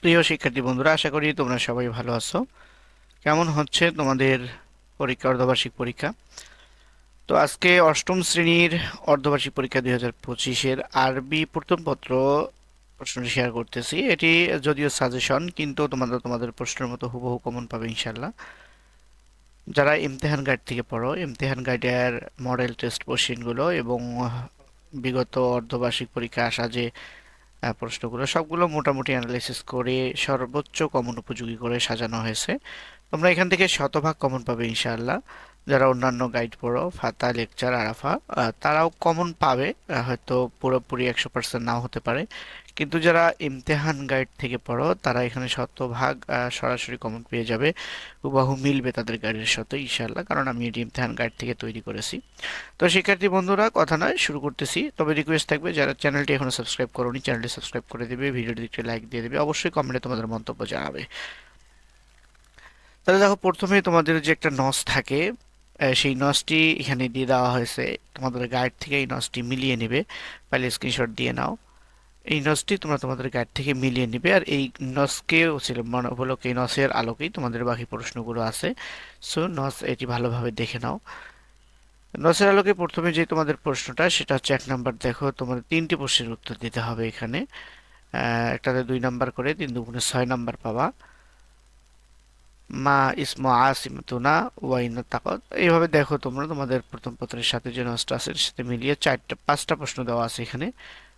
প্রিয় শিক্ষার্থী বন্ধুরা, আশা করি তোমরা সবাই ভালো আছো। কেমন হচ্ছে তোমাদের পরীক্ষা, অর্ধবার্ষিক পরীক্ষা? তো আজকে অষ্টম শ্রেণির অর্ধবার্ষিক পরীক্ষা দুই হাজার পঁচিশের আরবি প্রথম পত্র প্রশ্নটি শেয়ার করতেছি। এটি যদিও সাজেশন কিন্তু তোমাদের তোমাদের প্রশ্নের মতো হুবহু কমন পাবে ইনশাল্লাহ যারা ইমতেহান গাইড থেকে পড়ো, ইমতেহান গাইডের মডেল টেস্ট কোশ্চেনগুলো এবং বিগত অর্ধবার্ষিক পরীক্ষা আসা যে প্রশ্নগুলো। সবগুলো মোটামুটি অ্যানালাইসিস করে সর্বোচ্চ কমন উপযোগী করে সাজানো হয়েছে। তোমরা এখান থেকে শতভাগ কমন পাবে, ইনশাআল্লাহ। যারা অন্যান্য গাইড পড়ো, ফাতা লেকচার আরাফা তারাও কমন পাবে হয়তো পুরোপুরি একশো পার্সেন্ট নাও হতে পারে। কিন্তু যারা ইমতেহান গাইড থেকে পড়ো, তারা এখানে শতভাগ সরাসরি কমন পেয়ে যাবে। হুবাহু মিলবে তাদের গাইডের সাথে, ইনশাআল্লাহ, কারণ আমি এটি ইমতেহান গাইড থেকে তৈরি করেছি। তো শিক্ষার্থী বন্ধুরা, কথা নয়, শুরু করতেছি। তবে রিকোয়েস্ট থাকবে, যারা চ্যানেলটি এখনও সাবস্ক্রাইব করোনি চ্যানেলটি সাবস্ক্রাইব করে দেবে ভিডিওটি একটি লাইক দিয়ে দেবে, অবশ্যই কমেন্টে তোমাদের মন্তব্য জানাবে। তাহলে দেখো, প্রথমে তোমাদের যে একটা নস থাকে সেই নসটি এখানে দিয়ে দেওয়া হয়েছে। তোমাদের গাইড থেকে এই নসটি মিলিয়ে নেবে। পাইলে স্ক্রিনশট দিয়ে নাও। এই নসটি তোমরা তোমাদের গাইড থেকে মিলিয়ে নিবে আর এই নসকে মনে হলো এই নসের আলোকেই তোমাদের বাকি প্রশ্নগুলো আছে। সো, নস এটি ভালোভাবে দেখে নাও। নসের আলোকে প্রথমে যে তোমাদের প্রশ্নটা, সেটা হচ্ছে এক নাম্বার। দেখো, তোমাদের তিনটি প্রশ্নের উত্তর দিতে হবে এখানে। একটাতে দুই নাম্বার করে, তিন দুগুণে ছয় নাম্বার পাবা। মা ইসমু আসিমতুনা ওয়াইন তাকত এইভাবে দেখো তোমরা তোমাদের প্রথম পত্রের সাথে যে নষ্ট আছে সাথে মিলিয়ে চারটা, পাঁচটা প্রশ্ন দেওয়া আছে এখানে।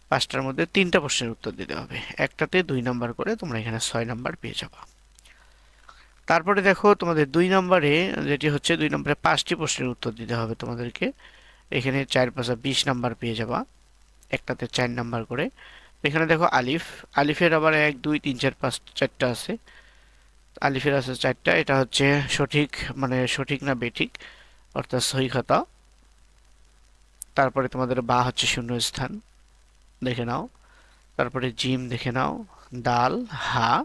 পাঁচটার মধ্যে তিনটা প্রশ্নের উত্তর দিতে হবে। একটাতে দুই নাম্বার করে তোমরা এখানে ছয় নাম্বার পেয়ে যাবা। তারপরে দেখো তোমাদের দুই নম্বরে, যেটি হচ্ছে দুই নম্বরে পাঁচটি প্রশ্নের উত্তর দিতে হবে তোমাদেরকে। এখানে চার পাঁচা বিশ নাম্বার পেয়ে যাবা। একটাতে চার নাম্বার করে। এখানে দেখো আলিফ। আলিফের আবার এক, দুই, তিন, চার, পাঁচ, চারটা আছে। আলিফের আছে চারটা, এটা হচ্ছে সঠিক মানে সঠিক না বেঠিক, অর্থাৎ সহি তারপরে তোমাদের বা হচ্ছে শূন্য স্থান দেখে নাও। তারপরে জিম, দেখে নাও। দাল, হা,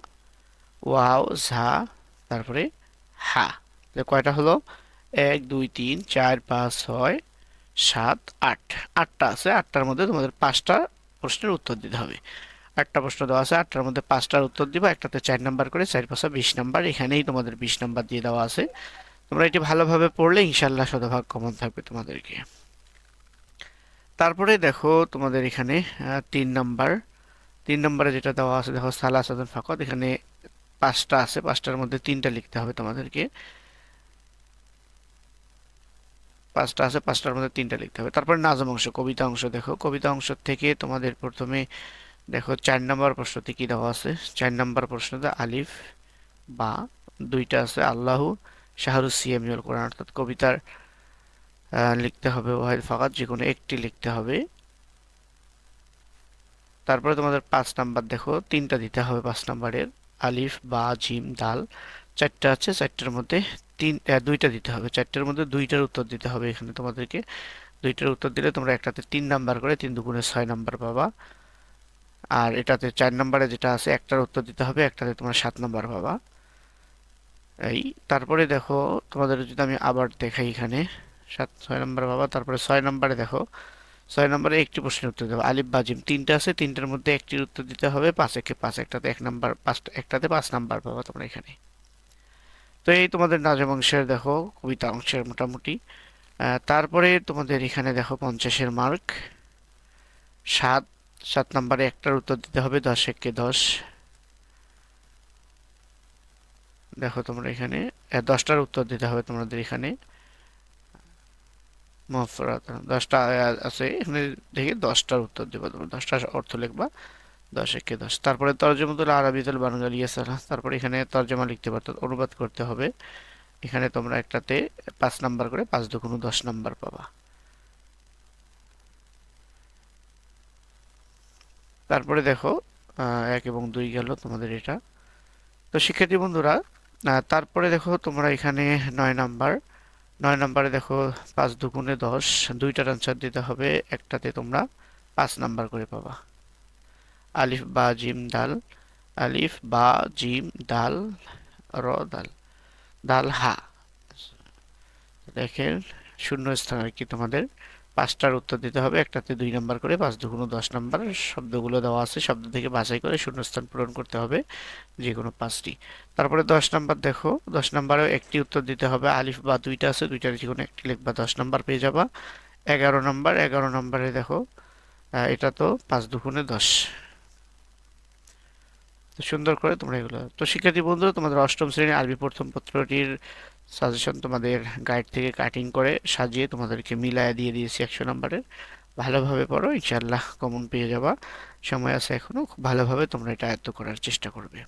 ওয়াও, ঝা, তারপরে হা। কয়টা হলো? এক, দুই, তিন, চার, পাঁচ, ছয়, সাত, আট। আটটা আছে, আটটার মধ্যে তোমাদের পাঁচটা প্রশ্নের উত্তর দিতে হবে। আটটা প্রশ্ন দেওয়া আছে, আটটার মধ্যে পাঁচটার উত্তর দিবা, একটাতে চার নাম্বার করে, চার পাঁচটা বিশ নাম্বার, এখানেই তোমাদের বিশ নাম্বার দিয়ে দেওয়া আছে। তোমরা এটি ভালোভাবে পড়লে ইনশাল্লাহ শতভাগ কমন থাকবে তোমাদেরকে। তারপরে দেখো তোমাদের এখানে তিন নাম্বার। তিন নম্বরে যেটা দেওয়া আছে, দেখো সালা সাদন ফাকত, এখানে পাঁচটা আছে, পাঁচটার মধ্যে তিনটা লিখতে হবে তোমাদেরকে। পাঁচটা আছে, পাঁচটার মধ্যে তিনটা লিখতে হবে। তারপরে নাজম অংশ, কবিতা অংশ দেখো। কবিতা অংশ থেকে তোমাদের প্রথমে দেখো, চার নম্বর প্রশ্নতে কি দেওয়া আছে? চার নম্বর প্রশ্নতে আলিফ বা দুইটা আছে, আল্লাহ শাহরুজ সিয়ামিউল কোরআন। অর্থাৎ কবিতার লিখতে হবে ওয়াহিদ ফাকাত যে কোনো একটি লিখতে হবে। তারপরে তোমাদের পাঁচ নাম্বার দেখো, তিনটা দিতে হবে পাঁচ নাম্বারের। আলিফ, বা, জিম, দাল, চারটা আছে, চারটার মধ্যে তিন দুইটা দিতে হবে। চারটার মধ্যে দুইটার উত্তর দিতে হবে এখানে তোমাদেরকে। দুইটার উত্তর দিলে তোমরা একটাতে তিন নাম্বার করে তিন দুগুণে ছয় নাম্বার পাবা। আর এটাতে চার নম্বরে যেটা আছে, একটার উত্তর দিতে হবে, একটাতে তোমার সাত নম্বর পাবা এই, তারপরে দেখো, তোমাদের যদি আমি আবার দেখাই এখানে, সাত, ছয় নাম্বার পাবা তারপরে ছয় নম্বরে দেখো, ছয় নম্বরে একটি প্রশ্নের উত্তর দেবো। আলিফ বাজিম তিনটা আছে, তিনটার মধ্যে একটির উত্তর দিতে হবে, পাঁচ একে পাঁচ, একটাতে এক নাম্বার পাঁচটা একটাতে পাঁচ নাম্বার পাবা তোমরা এখানে। তো এই তোমাদের নাজম অংশের দেখো, কবিতা অংশের মোটামুটি। তারপরে তোমাদের এখানে দেখো পঞ্চাশের মার্ক। সাত সাত নম্বরে একটার উত্তর দিতে হবে, দশ একে দশ। দেখো তোমরা এখানে দশটার উত্তর দিতে হবে তোমাদের এখানে। দশটা আছে, এখানে দেখে দশটার উত্তর দেবা তোমরা। দশটা অর্থ লিখবা, দশ একে দশ। তারপরে তর্জমাতুল আরবিতুল বানগালি ইয়াসালা তারপরে এখানে তর্জমা লিখতে পারতো, অনুবাদ করতে হবে। এখানে তোমরা একটাতে পাঁচ নাম্বার করে পাঁচ দুগুণ দশ নাম্বার পাবা। তারপরে দেখো এক এবং দুই গেল তোমাদের এটা। তো শিক্ষার্থী বন্ধুরা তারপরে দেখো তোমরা এখানে নয় নাম্বার। নয় নাম্বারে দেখো পাঁচ দুগুণে দশ, দুইটার আনসার দিতে হবে, একটাতে তোমরা পাঁচ নাম্বার করে পাবা। আলিফ, বা, জিম ডাল আলিফ, বা, জিম ডাল র ডাল ডাল হা। দেখেন শূন্য স্থান আর কি তোমাদের। পাঁচটার উত্তর দিতে হবে, একটাতে দুই নাম্বার করে পাঁচ দুগুণ দশ নাম্বার শব্দগুলো দেওয়া আছে, শব্দ থেকে বাছাই করে শূন্যস্থান পূরণ করতে হবে যে কোনো পাঁচটি। তারপরে দশ নাম্বার দেখো, দশ নাম্বারেও একটি উত্তর দিতে হবে, আলিফ বা দুইটা আছে, দুইটার যে কোনো একটি লিখবা, দশ নম্বর পেয়ে যাবা। এগারো নাম্বার, এগারো নাম্বারে দেখো এটা তো পাঁচ দুগুণে দশ। তো সুন্দর করে তোমরা এগুলো তো শিক্ষার্থী বন্ধুরা, তোমাদের অষ্টম শ্রেণির আরবি প্রথম পত্রটির সাজেশন তোমাদের গাইড থেকে কাটিং করে সাজিয়ে তোমাদেরকে মিলায় দিয়ে দিয়েছি একশো নম্বরের। ভালোভাবে পড়ো ইনশাল্লাহ কমন পেয়ে যাবা। সময় আছে এখনও খুব ভালোভাবে তোমরা এটা আয়ত্ত করার চেষ্টা করবে।